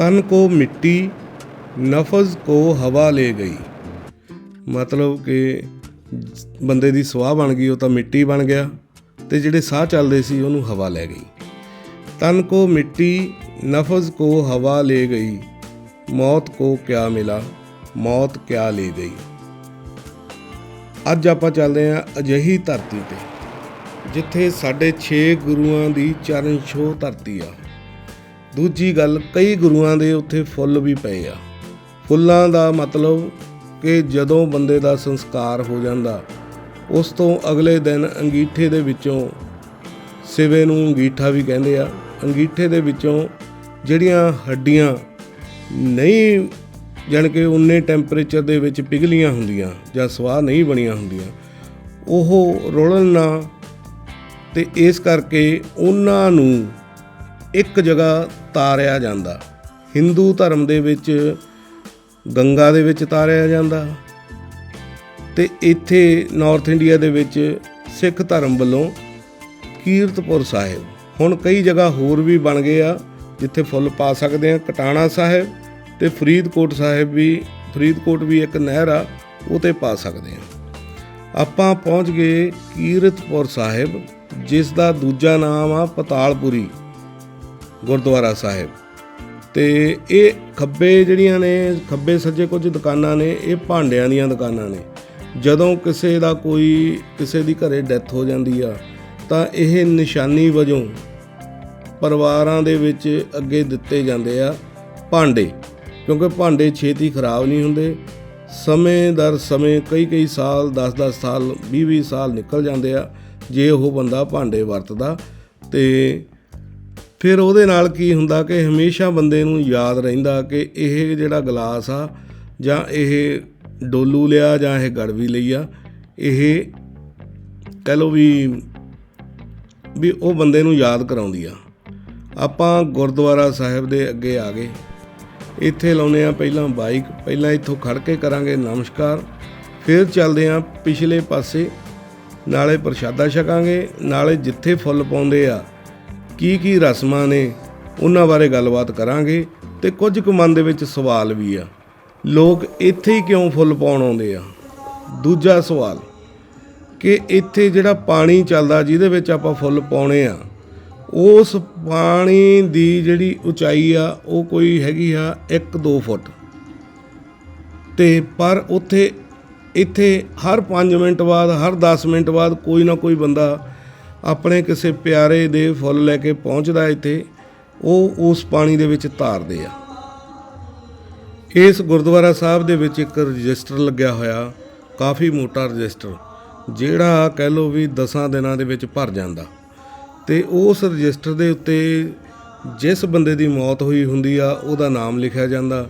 ਤਨ ਕੋ ਮਿੱਟੀ, ਨਫਜ਼ ਕੋ ਹਵਾ ਲੈ ਗਈ। ਮਤਲਬ ਕਿ ਬੰਦੇ ਦੀ ਸਵਾਹ ਬਣ ਗਈ, ਉਹ ਤਾਂ ਮਿੱਟੀ ਬਣ ਗਿਆ ਤੇ ਜਿਹੜੇ ਸਾਹ ਚੱਲਦੇ ਸੀ, ਉਹਨੂੰ ਹਵਾ ਲੈ ਗਈ। ਤਨ ਕੋ ਮਿੱਟੀ, ਨਫਜ਼ ਕੋ ਹਵਾ ਲੈ ਗਈ, ਮੌਤ ਕੋ ਕਿਆ ਮਿਲਾ, ਮੌਤ ਕਿਆ ਲੈ ਗਈ। ਅੱਜ ਆਪਾਂ ਚੱਲਦੇ ਹਾਂ ਅਜਿਹੀ ਧਰਤੀ ਤੇ, ਜਿੱਥੇ ਸਾਡੇ 6 ਗੁਰੂਆਂ ਦੀ ਚਰਨ ਛੋਹ ਧਰਤੀ ਆ। ਦੂਜੀ ਗੱਲ, ਕਈ ਗੁਰੂਆਂ ਦੇ ਉੱਥੇ ਫੁੱਲ ਵੀ ਪਏ ਆ। ਫੁੱਲਾਂ ਦਾ ਮਤਲਬ ਕਿ ਜਦੋਂ ਬੰਦੇ ਦਾ ਸੰਸਕਾਰ ਹੋ ਜਾਂਦਾ, ਉਸ ਤੋਂ ਅਗਲੇ ਦਿਨ ਅੰਗੀਠੇ ਦੇ ਵਿੱਚੋਂ ਸਿਵੇ ਨੂੰ ਅੰਗੀਠਾ ਵੀ ਕਹਿੰਦੇ ਆ। ਅੰਗੀਠੇ ਦੇ ਵਿੱਚੋਂ ਜਿਹੜੀਆਂ ਹੱਡੀਆਂ ਨਹੀਂ, ਜਾਣੀ ਕਿ ਉਨੇ ਟੈਂਪਰੇਚਰ ਦੇ ਵਿੱਚ ਪਿਘਲੀਆਂ ਹੁੰਦੀਆਂ ਜਾਂ ਸਵਾਹ ਨਹੀਂ ਬਣੀਆਂ ਹੁੰਦੀਆਂ, ਉਹ ਰੋਲਣ ਨਾ, ਤੇ ਇਸ ਕਰਕੇ ਉਹਨਾਂ ਨੂੰ ਇੱਕ ਜਗ੍ਹਾ ਤਾਰਿਆ ਜਾਂਦਾ। ਹਿੰਦੂ ਧਰਮ ਦੇ ਵਿੱਚ ਗੰਗਾ ਦੇ ਵਿੱਚ ਤਾਰਿਆ ਜਾਂਦਾ। ਤੇ ਇੱਥੇ ਨਾਰਥ ਇੰਡੀਆ ਦੇ ਵਿੱਚ ਸਿੱਖ ਧਰਮ ਵੱਲੋਂ ਕੀਰਤਪੁਰ ਸਾਹਿਬ, ਹੁਣ ਕਈ ਜਗ੍ਹਾ ਹੋਰ ਵੀ ਬਣ ਗਏ ਆ, ਜਿੱਥੇ ਫੁੱਲ ਪਾ ਸਕਦੇ ਆ। ਕਟਾਣਾ ਸਾਹਿਬ ਤੇ ਫਰੀਦਕੋਟ ਸਾਹਿਬ ਵੀ, ਫਰੀਦਕੋਟ ਵੀ ਇੱਕ ਨਹਿਰ ਆ ਉਹ ਤੇ ਪਾ ਸਕਦੇ ਆ। ਆਪਾਂ ਪਹੁੰਚ ਗਏ ਕੀਰਤਪੁਰ ਸਾਹਿਬ, ਜਿਸ ਦਾ ਦੂਜਾ ਨਾਮ ਆ ਪਤਾਲਪੁਰੀ। ਗੁਰਦੁਆਰਾ ਸਾਹਿਬ। ਤੇ ਇਹ ਖੱਬੇ ਜਿਹੜੀਆਂ ਨੇ, ਖੱਬੇ ਸੱਜੇ ਕੁਝ ਦੁਕਾਨਾਂ ਨੇ, ਇਹ ਭਾਂਡਿਆਂ ਦੀਆਂ ਦੁਕਾਨਾਂ ਨੇ। ਜਦੋਂ ਕਿਸੇ ਦਾ ਕੋਈ, ਕਿਸੇ ਦੀ ਘਰੇ ਡੈਥ ਹੋ ਜਾਂਦੀ ਆ, ਤਾਂ ਇਹ ਨਿਸ਼ਾਨੀ ਵਜੋਂ ਪਰਿਵਾਰਾਂ ਦੇ ਵਿੱਚ ਅੱਗੇ ਦਿੱਤੇ ਜਾਂਦੇ ਆ ਭਾਂਡੇ। ਕਿਉਂਕਿ ਭਾਂਡੇ ਛੇਤੀ ਖਰਾਬ ਨਹੀਂ ਹੁੰਦੇ। ਸਮੇਂ ਦਰ ਸਮੇਂ ਕਈ ਕਈ ਸਾਲ 10-10 ਸਾਲ 20-20 ਸਾਲ ਨਿਕਲ ਜਾਂਦੇ ਆ, ਜੇ ਉਹ ਬੰਦਾ ਭਾਂਡੇ ਵਰਤਦਾ। ਤੇ ਫਿਰ ਉਹਦੇ ਨਾਲ ਕੀ ਹੁੰਦਾ ਕਿ ਹਮੇਸ਼ਾ ਬੰਦੇ ਨੂੰ ਯਾਦ ਰਹਿੰਦਾ ਕਿ ਇਹ ਜਿਹੜਾ ਗਲਾਸ ਆ, ਜਾਂ ਇਹ ਡੋਲੂ ਲਿਆ, ਜਾਂ ਇਹ ਗੜਵੀ ਲਈ ਆ, ਇਹ ਕਹਿ ਲਓ ਵੀ ਵੀ ਉਹ ਬੰਦੇ ਨੂੰ ਯਾਦ ਕਰਾਉਂਦੀ ਆ। ਆਪਾਂ ਗੁਰਦੁਆਰਾ ਸਾਹਿਬ ਦੇ ਅੱਗੇ ਆ ਗਏ। ਇੱਥੇ ਲਾਉਨੇ ਆ ਪਹਿਲਾਂ ਬਾਈਕ, ਪਹਿਲਾਂ ਇੱਥੋਂ ਖੜ ਕੇ ਕਰਾਂਗੇ ਨਮਸਕਾਰ। ਫਿਰ ਚੱਲਦੇ ਆ ਪਿਛਲੇ ਪਾਸੇ, ਨਾਲੇ ਪ੍ਰਸ਼ਾਦਾ ਛਕਾਂਗੇ, ਨਾਲੇ ਜਿੱਥੇ ਫੁੱਲ ਪਾਉਂਦੇ ਆ ਕੀ ਕੀ ਰਸਮਾਂ ਨੇ, ਉਹਨਾਂ ਬਾਰੇ ਗੱਲਬਾਤ ਕਰਾਂਗੇ ਤੇ ਕੁਝ ਕੁ ਮਨ ਦੇ ਵਿੱਚ ਸਵਾਲ ਵੀ ਆ। ਲੋਕ ਇੱਥੇ ਹੀ ਕਿਉਂ ਫੁੱਲ ਪਾਉਣ ਆਉਂਦੇ ਆ? ਦੂਜਾ ਸਵਾਲ, ਕਿ ਇੱਥੇ ਜਿਹੜਾ ਪਾਣੀ ਚੱਲਦਾ ਜਿਹਦੇ ਵਿੱਚ ਆਪਾਂ ਫੁੱਲ ਪਾਉਣੇ ਆ, ਉਸ ਪਾਣੀ ਦੀ ਜਿਹੜੀ ਉਚਾਈ ਆ, ਉਹ ਕੋਈ ਹੈਗੀ ਆ 1-2 ਫੁੱਟ। ਤੇ ਪਰ ਉੱਥੇ, ਇੱਥੇ ਹਰ 5 ਮਿੰਟ ਬਾਅਦ, ਹਰ 10 ਮਿੰਟ ਬਾਅਦ ਕੋਈ ਨਾ ਕੋਈ ਬੰਦਾ ਆਪਣੇ ਕਿਸੇ ਪਿਆਰੇ ਦੇ ਫੁੱਲ ਲੈ ਕੇ ਪਹੁੰਚਦਾ ਇੱਥੇ, ਉਹ ਉਸ ਪਾਣੀ ਦੇ ਵਿੱਚ ਧਾਰਦੇ ਆ। ਇਸ ਗੁਰਦੁਆਰਾ ਸਾਹਿਬ ਦੇ ਵਿੱਚ ਇੱਕ ਰਜਿਸਟਰ ਲੱਗਿਆ ਹੋਇਆ, ਕਾਫੀ ਮੋਟਾ ਰਜਿਸਟਰ, ਜਿਹੜਾ ਕਹਿ ਲਓ ਵੀ 10 ਦਿਨਾਂ ਦੇ ਵਿੱਚ ਭਰ ਜਾਂਦਾ। ਤੇ ਉਸ ਰਜਿਸਟਰ ਦੇ ਉੱਤੇ ਜਿਸ ਬੰਦੇ ਦੀ ਮੌਤ ਹੋਈ ਹੁੰਦੀ ਆ, ਉਹਦਾ ਨਾਮ ਲਿਖਿਆ ਜਾਂਦਾ,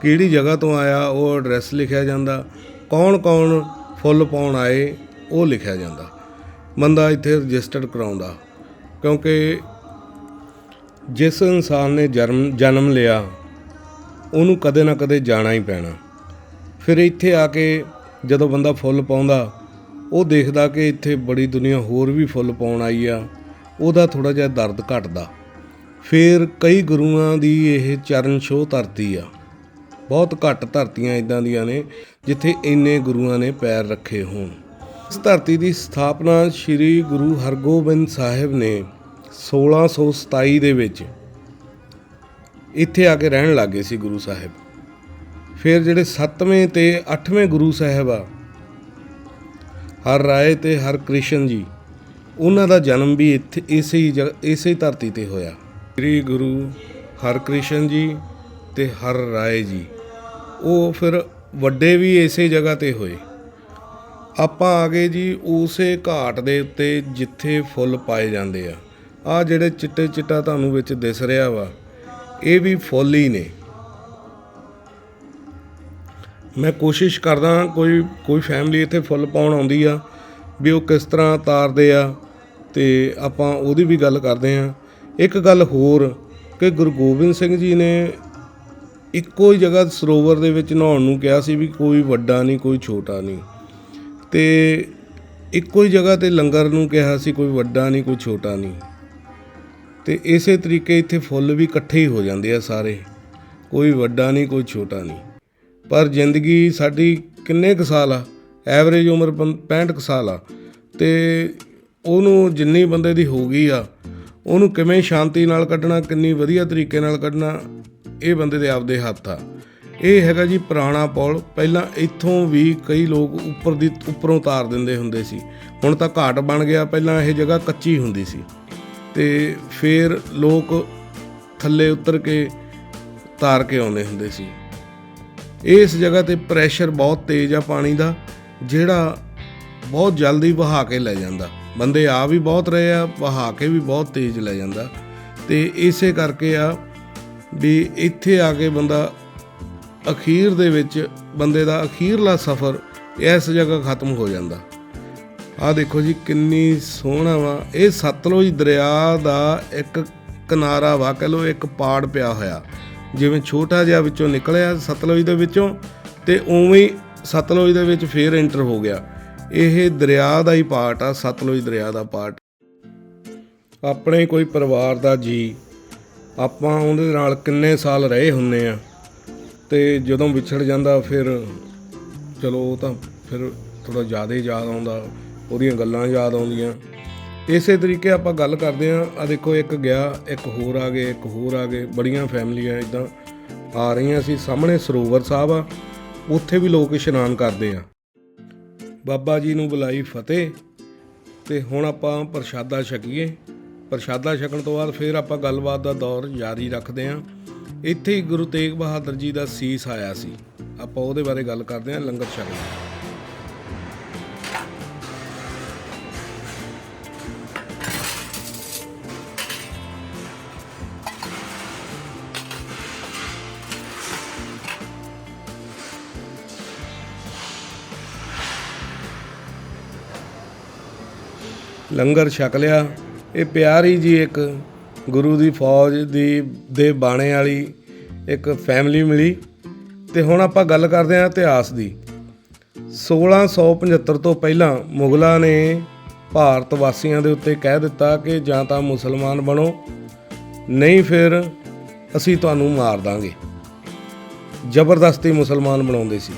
ਕਿਹੜੀ ਜਗ੍ਹਾ ਤੋਂ ਆਇਆ, ਉਹ ਐਡਰੈਸ ਲਿਖਿਆ ਜਾਂਦਾ, ਕੌਣ-ਕੌਣ ਫੁੱਲ ਪਾਉਣ ਆਏ, ਉਹ ਲਿਖਿਆ ਜਾਂਦਾ। ਬੰਦਾ ਇੱਥੇ ਰਜਿਸਟਰਡ ਕਰਾਉਂਦਾ। ਕਿਉਂਕਿ ਜਿਸ ਇਨਸਾਨ ਨੇ ਜਨਮ ਜਨਮ ਲਿਆ, ਉਹਨੂੰ ਕਦੇ ਨਾ ਕਦੇ ਜਾਣਾ ਹੀ ਪੈਣਾ। ਫਿਰ ਇੱਥੇ ਆ ਕੇ ਜਦੋਂ ਬੰਦਾ ਫੁੱਲ ਪਾਉਂਦਾ, ਉਹ ਦੇਖਦਾ ਕਿ ਇੱਥੇ ਬੜੀ ਦੁਨੀਆ ਹੋਰ ਵੀ ਫੁੱਲ ਪਾਉਣ ਆਈ ਆ, ਉਹਦਾ ਥੋੜਾ ਜਿਹਾ ਦਰਦ ਘਟਦਾ। ਫਿਰ ਕਈ ਗੁਰੂਆਂ ਦੀ ਇਹ ਚਰਨ ਛੋਹ ਧਰਤੀ ਆ। ਬਹੁਤ ਘੱਟ ਧਰਤੀਆਂ ਇਦਾਂ ਦੀਆਂ ਨੇ, ਜਿੱਥੇ ਇੰਨੇ ਗੁਰੂਆਂ ਨੇ ਪੈਰ ਰੱਖੇ ਹੋਣ। ਇਸ ਧਰਤੀ ਦੀ ਸਥਾਪਨਾ ਸ੍ਰੀ ਗੁਰੂ ਹਰਗੋਬਿੰਦ ਸਾਹਿਬ ਨੇ 1627 ਦੇ ਵਿੱਚ ਇੱਥੇ ਆ ਕੇ ਰਹਿਣ ਲੱਗੇ ਸੀ ਗੁਰੂ ਸਾਹਿਬ। ਫਿਰ ਜਿਹੜੇ 7ਵੇਂ ਤੇ 8ਵੇਂ ਗੁਰੂ ਸਾਹਿਬ ਆ, ਹਰ ਰਾਏ ਤੇ ਹਰ ਕ੍ਰਿਸ਼ਨ ਜੀ, ਉਹਨਾਂ ਦਾ ਜਨਮ ਵੀ ਇੱਥੇ ਇਸੇ ਹੀ ਇਸੇ ਧਰਤੀ ਤੇ ਹੋਇਆ। ਸ੍ਰੀ ਗੁਰੂ ਹਰਕ੍ਰਿਸ਼ਨ ਜੀ ਤੇ ਹਰ ਰਾਏ ਜੀ, ਉਹ ਫਿਰ ਵੱਡੇ ਵੀ ਇਸੇ ਜਗ੍ਹਾ ਤੇ ਹੋਏ। ਆਪਾਂ ਆ ਗਏ ਜੀ ਉਸੇ ਘਾਟ ਦੇ ਉੱਤੇ ਜਿੱਥੇ ਫੁੱਲ ਪਾਏ ਜਾਂਦੇ ਆ। ਆ ਜਿਹੜੇ ਚਿੱਟੇ ਚਿੱਟਾ ਤੁਹਾਨੂੰ ਵਿੱਚ ਦਿਸ ਰਿਹਾ ਵਾ, ਇਹ ਵੀ ਫੁੱਲ ਹੀ ਨੇ। ਮੈਂ ਕੋਸ਼ਿਸ਼ ਕਰਦਾ ਕੋਈ ਕੋਈ ਫੈਮਿਲੀ ਇੱਥੇ ਫੁੱਲ ਪਾਉਣ ਆਉਂਦੀ ਆ, ਵੀ ਉਹ ਕਿਸ ਤਰ੍ਹਾਂ ਤਾਰਦੇ ਆ, ਤੇ ਆਪਾਂ ਉਹਦੀ ਵੀ ਗੱਲ ਕਰਦੇ ਆ ਇੱਕ ਗੱਲ ਹੋਰ ਕਿ ਗੁਰੂ ਗੋਬਿੰਦ ਸਿੰਘ ਜੀ ਨੇ ਇੱਕੋ ਹੀ ਜਗ੍ਹਾ ਸਰੋਵਰ ਦੇ ਵਿੱਚ ਨਹਾਉਣ ਨੂੰ ਕਿਹਾ ਸੀ ਵੀ ਕੋਈ ਵੱਡਾ ਨਹੀਂ, ਕੋਈ ਛੋਟਾ ਨਹੀਂ। ਤੇ ਇੱਕੋ ਹੀ ਜਗ੍ਹਾ ਤੇ ਲੰਗਰ ਨੂੰ ਕਿਹਾ ਸੀ, ਕੋਈ ਵੱਡਾ ਨਹੀਂ, ਕੋਈ ਛੋਟਾ ਨਹੀਂ। ਤੇ ਇਸੇ ਤਰੀਕੇ ਇੱਥੇ ਫੁੱਲ ਵੀ ਇਕੱਠੇ ਹੀ ਹੋ ਜਾਂਦੇ ਆ ਸਾਰੇ। ਕੋਈ ਵੱਡਾ ਨਹੀਂ, ਕੋਈ ਛੋਟਾ ਨਹੀਂ। ਪਰ ਜ਼ਿੰਦਗੀ ਸਾਡੀ ਕਿੰਨੇ ਕੁ ਸਾਲ ਆ? ਐਵਰੇਜ ਉਮਰ ਪੰ- 65 ਕੁ ਸਾਲ ਆ। ਤੇ ਉਹਨੂੰ ਜਿੰਨੀ ਬੰਦੇ ਦੀ ਹੋ ਗਈ ਆ, ਉਹਨੂੰ ਕਿਵੇਂ ਸ਼ਾਂਤੀ ਨਾਲ ਕੱਢਣਾ, ਕਿੰਨੀ ਵਧੀਆ ਤਰੀਕੇ ਨਾਲ ਕੱਢਣਾ, ਇਹ ਬੰਦੇ ਦੇ ਆਪਦੇ ਹੱਥ ਆ। ਇਹ ਹੈਗਾ ਜੀ ਪੁਰਾਣਾ ਪੁਲ। ਪਹਿਲਾਂ ਇੱਥੋਂ ਵੀ ਕਈ ਲੋਕ ਉੱਪਰ ਦੀ, ਉੱਪਰੋਂ ਤਾਰ ਦਿੰਦੇ ਹੁੰਦੇ ਸੀ। ਹੁਣ ਤਾਂ ਘਾਟ ਬਣ ਗਿਆ। ਪਹਿਲਾਂ ਇਹ ਜਗ੍ਹਾ ਕੱਚੀ ਹੁੰਦੀ ਸੀ। ਤੇ ਫਿਰ ਲੋਕ ਥੱਲੇ ਉਤਰ ਕੇ ਤਾਰ ਕੇ ਆਉਂਦੇ ਹੁੰਦੇ ਸੀ। ਇਸ ਜਗ੍ਹਾ ਤੇ ਪ੍ਰੈਸ਼ਰ ਬਹੁਤ ਤੇਜ਼ ਆ ਪਾਣੀ ਦਾ, ਜਿਹੜਾ ਬਹੁਤ ਜਲਦੀ ਵਹਾ ਕੇ ਲੈ ਜਾਂਦਾ। ਬੰਦੇ ਆ ਵੀ ਬਹੁਤ ਰਹੇ ਆ, ਵਹਾ ਕੇ ਵੀ ਬਹੁਤ ਤੇਜ਼ ਲੈ ਜਾਂਦਾ। ਤੇ ਇਸੇ ਕਰਕੇ ਆ ਵੀ ਇੱਥੇ ਆ ਕੇ ਬੰਦਾ ਅਖੀਰ ਦੇ ਵਿੱਚ ਬੰਦੇ ਦਾ ਅਖੀਰਲਾ ਸਫ਼ਰ ਇਸ ਜਗ੍ਹਾ ਖਤਮ ਹੋ ਜਾਂਦਾ। ਆ ਦੇਖੋ ਜੀ ਕਿੰਨੀ ਸੋਹਣਾ ਵਾ। ਇਹ ਸਤਲੁਜ ਦਰਿਆ ਦਾ ਇੱਕ ਕਿਨਾਰਾ ਵਾ, ਕਹ ਲੋ ਇੱਕ ਪਾੜ ਪਿਆ ਹੋਇਆ। ਜਿਵੇਂ ਛੋਟਾ ਜਿਹਾ ਵਿੱਚੋਂ ਨਿਕਲਿਆ ਸਤਲੁਜ ਦੇ ਵਿੱਚੋਂ ਤੇ ਉਵੇਂ ਹੀ ਸਤਲੁਜ ਦੇ ਵਿੱਚ ਫੇਰ ਐਂਟਰ ਹੋ ਗਿਆ। ਇਹ ਦਰਿਆ ਦਾ ਹੀ ਪਾਰਟ ਆ, ਸਤਲੁਜ ਦਰਿਆ ਦਾ ਪਾਰਟ। ਆਪਣੇ ਕੋਈ ਪਰਿਵਾਰ ਦਾ ਜੀ, ਆਪਾਂ ਉਹਦੇ ਨਾਲ ਕਿੰਨੇ ਸਾਲ ਰਹੇ ਹੁੰਨੇ ਆ। ਤੇ ਜਦੋਂ ਵਿਛੜ ਜਾਂਦਾ ਫਿਰ ਚਲੋ ਉਹ ਤਾਂ ਫਿਰ ਥੋੜਾ ਜ਼ਿਆਦਾ ਹੀ ਯਾਦ ਆਉਂਦਾ, ਉਹਦੀਆਂ ਗੱਲਾਂ ਯਾਦ ਆਉਂਦੀਆਂ। ਇਸੇ ਤਰੀਕੇ ਆਪਾਂ ਗੱਲ ਕਰਦੇ ਆ ਆ ਦੇਖੋ, ਇੱਕ ਗਿਆ, ਇੱਕ ਹੋਰ ਆ ਗਏ, ਇੱਕ ਹੋਰ ਆ ਗਏ। ਬੜੀਆਂ ਫੈਮਲੀਆਂ ਇਦਾਂ ਆ ਰਹੀਆਂ ਸੀ। ਸਾਹਮਣੇ ਸਰੋਵਰ ਸਾਹਿਬ ਆ, ਉੱਥੇ ਵੀ ਲੋਕ ਇਸ਼ਨਾਨ ਕਰਦੇ ਆ। ਬਾਬਾ ਜੀ ਨੂੰ ਬੁਲਾਈ ਫਤਿਹ ਤੇ ਹੁਣ ਆਪਾਂ ਪ੍ਰਸ਼ਾਦਾ ਛਕੀਏ। ਪ੍ਰਸ਼ਾਦਾ ਛਕਣ ਤੋਂ ਬਾਅਦ ਫਿਰ ਆਪਾਂ ਗੱਲਬਾਤ ਦਾ ਦੌਰ ਜਾਰੀ ਰੱਖਦੇ ਹਾਂ। ਇੱਥੇ ਹੀ ਗੁਰੂ ਤੇਗ ਬਹਾਦਰ ਜੀ ਦਾ ਸੀਸ ਆਇਆ ਸੀ। ਆਪਾਂ ਉਹਦੇ ਬਾਰੇ ਗੱਲ ਕਰਦੇ ਹਾਂ, ਲੰਗਰ ਛਕਦੇ ਲੰਗਰ ਛਕ ਲਿਆ। ਇਹ ਪਿਆਰੀ ਜੀ ਇੱਕ ਗੁਰੂ ਦੀ ਫੌਜ ਦੀ, ਦੇ ਬਾਣੇ ਵਾਲੀ ਇੱਕ ਫੈਮਿਲੀ ਮਿਲੀ। ਤੇ ਹੁਣ ਆਪਾਂ ਗੱਲ ਕਰਦੇ ਹਾਂ ਇਤਿਹਾਸ ਦੀ। 1675 ਤੋਂ ਪਹਿਲਾਂ ਮੁਗਲਾਂ ਨੇ ਭਾਰਤ ਵਾਸੀਆਂ ਦੇ ਉੱਤੇ ਕਹਿ ਦਿੱਤਾ ਕਿ ਜਾਂ ਤਾਂ ਮੁਸਲਮਾਨ ਬਣੋ, ਨਹੀਂ ਫਿਰ ਅਸੀਂ ਤੁਹਾਨੂੰ ਮਾਰ ਦਾਂਗੇ। ਜ਼ਬਰਦਸਤੀ ਮੁਸਲਮਾਨ ਬਣਾਉਂਦੇ ਸੀ।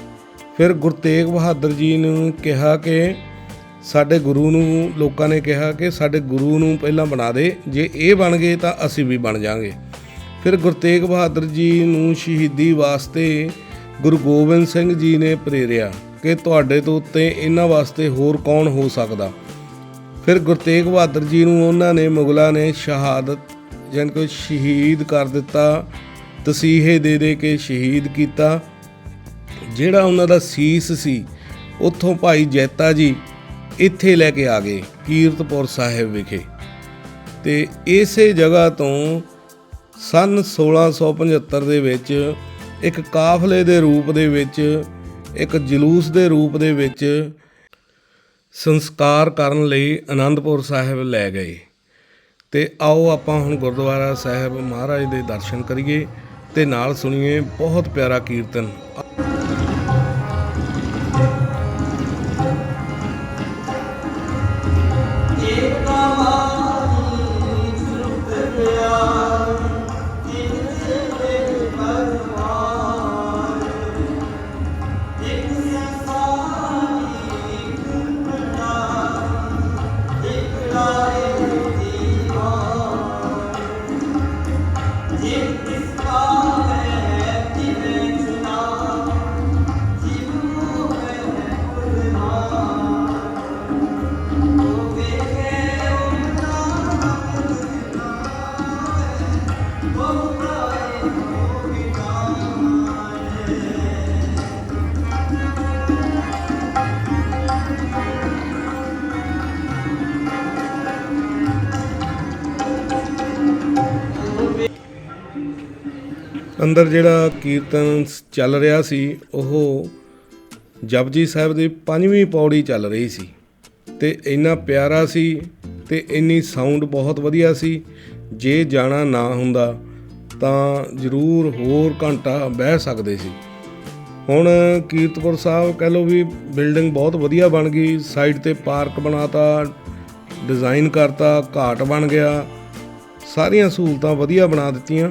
ਫਿਰ ਗੁਰੂ ਤੇਗ ਬਹਾਦਰ ਜੀ ਨੂੰ ਕਿਹਾ ਕਿ ਸਾਡੇ ਗੁਰੂ ਨੂੰ ਲੋਕਾਂ ਨੇ ਕਿਹਾ ਕਿ ਸਾਡੇ ਗੁਰੂ ਨੂੰ ਪਹਿਲਾਂ ਬਣਾ ਦੇ, ਜੇ ਇਹ ਬਣ ਗਏ ਤਾਂ ਅਸੀਂ ਵੀ ਬਣ ਜਾਾਂਗੇ। ਫਿਰ ਗੁਰੂ ਤੇਗ ਬਹਾਦਰ ਜੀ ਨੂੰ ਸ਼ਹੀਦੀ ਵਾਸਤੇ ਗੁਰੂ ਗੋਬਿੰਦ ਸਿੰਘ ਜੀ ਨੇ ਪ੍ਰੇਰਿਆ ਕਿ ਤੁਹਾਡੇ ਤੋਂ ਉੱਤੇ ਇਹਨਾਂ ਵਾਸਤੇ ਹੋਰ ਕੌਣ ਹੋ ਸਕਦਾ। ਫਿਰ ਗੁਰੂ ਤੇਗ ਬਹਾਦਰ ਜੀ ਨੂੰ ਉਹਨਾਂ ਨੇ ਮੁਗਲਾਂ ਨੇ ਸ਼ਹਾਦਤ ਜਾਣੀ ਕਿ ਸ਼ਹੀਦ ਕਰ ਦਿੱਤਾ, ਤਸੀਹੇ ਦੇ ਦੇ ਕੇ ਸ਼ਹੀਦ ਕੀਤਾ। ਜਿਹੜਾ ਉਹਨਾਂ ਦਾ ਸੀਸ ਸੀ, ਉੱਥੋਂ ਭਾਈ ਜੈਤਾ ਜੀ ਇੱਥੇ ਲੈ ਕੇ ਆ ਗਏ, ਕੀਰਤਪੁਰ ਸਾਹਿਬ ਵਿਖੇ। ਤੇ ਇਸੇ ਜਗ੍ਹਾ ਤੋਂ ਸਨ 1675 ਦੇ ਵਿੱਚ ਇੱਕ ਕਾਫਲੇ ਦੇ ਰੂਪ ਦੇ ਵਿੱਚ, ਇੱਕ ਜਲੂਸ ਦੇ ਰੂਪ ਦੇ ਵਿੱਚ ਸੰਸਕਾਰ ਕਰਨ ਲਈ ਆਨੰਦਪੁਰ ਸਾਹਿਬ ਲੈ ਗਏ। ਤੇ ਆਓ ਆਪਾਂ ਹੁਣ ਗੁਰਦੁਆਰਾ ਸਾਹਿਬ ਮਹਾਰਾਜ ਦੇ ਦਰਸ਼ਨ ਕਰੀਏ ਤੇ ਨਾਲ ਸੁਣੀਏ ਬਹੁਤ ਪਿਆਰਾ ਕੀਰਤਨ। ਅੰਦਰ ਜਿਹੜਾ ਕੀਰਤਨ ਚੱਲ ਰਿਹਾ ਸੀ, ਉਹ ਜਪਜੀ ਸਾਹਿਬ ਦੀ ਪੰਜਵੀਂ ਪੌੜੀ ਚੱਲ ਰਹੀ ਸੀ। ਤੇ ਇੰਨਾ ਪਿਆਰਾ ਸੀ ਤੇ ਇੰਨੀ ਸਾਊਂਡ ਬਹੁਤ ਵਧੀਆ ਸੀ, ਜੇ ਜਾਣਾ ਨਾ ਹੁੰਦਾ ਤਾਂ ਜ਼ਰੂਰ ਹੋਰ ਘੰਟਾ ਬਹਿ ਸਕਦੇ ਸੀ। ਹੁਣ ਕੀਰਤਪੁਰ ਸਾਹਿਬ ਕਹਿ ਲਓ ਵੀ ਬਿਲਡਿੰਗ ਬਹੁਤ ਵਧੀਆ ਬਣ ਗਈ ਸਾਈਡ ਤੇ ਪਾਰਕ ਬਣਾਤਾ ਡਿਜ਼ਾਈਨ ਕਰਤਾ, ਘਾਟ ਬਣ ਗਿਆ, ਸਾਰੀਆਂ ਸਹੂਲਤਾਂ ਵਧੀਆ ਬਣਾ ਦਿੱਤੀਆਂ।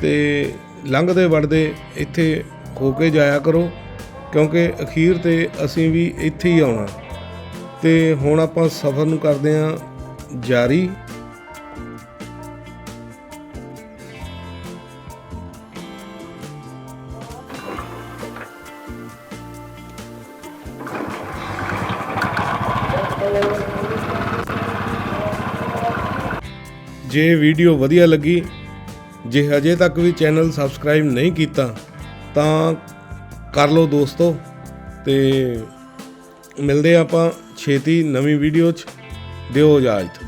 ਤੇ ਲੰਘਦੇ ਵੜਦੇ ਇੱਥੇ ਹੋ ਕੇ ਜਾਇਆ ਕਰੋ, ਕਿਉਂਕਿ ਅਖੀਰ ਤੇ ਅਸੀਂ ਵੀ ਇੱਥੇ ਹੀ ਆਉਣਾ। ਤੇ ਹੁਣ ਆਪਾਂ ਸਫ਼ਰ ਨੂੰ ਕਰਦੇ ਹਾਂ ਜਾਰੀ। ਜੇ ਵੀਡੀਓ ਵਧੀਆ ਲੱਗੀ ਜੇ ਹਜੇ ਤੱਕ ਵੀ ਚੈਨਲ ਸਬਸਕ੍ਰਾਈਬ ਨਹੀਂ ਕੀਤਾ, ਤਾਂ ਕਰ ਲਓ ਦੋਸਤੋ ਤੇ ਮਿਲਦੇ ਹਾਂ ਆਪਾਂ ਛੇਤੀ ਨਵੀਂ ਵੀਡੀਓ 'ਚ। ਦਿਓ ਇਜਾਜ਼ਤ।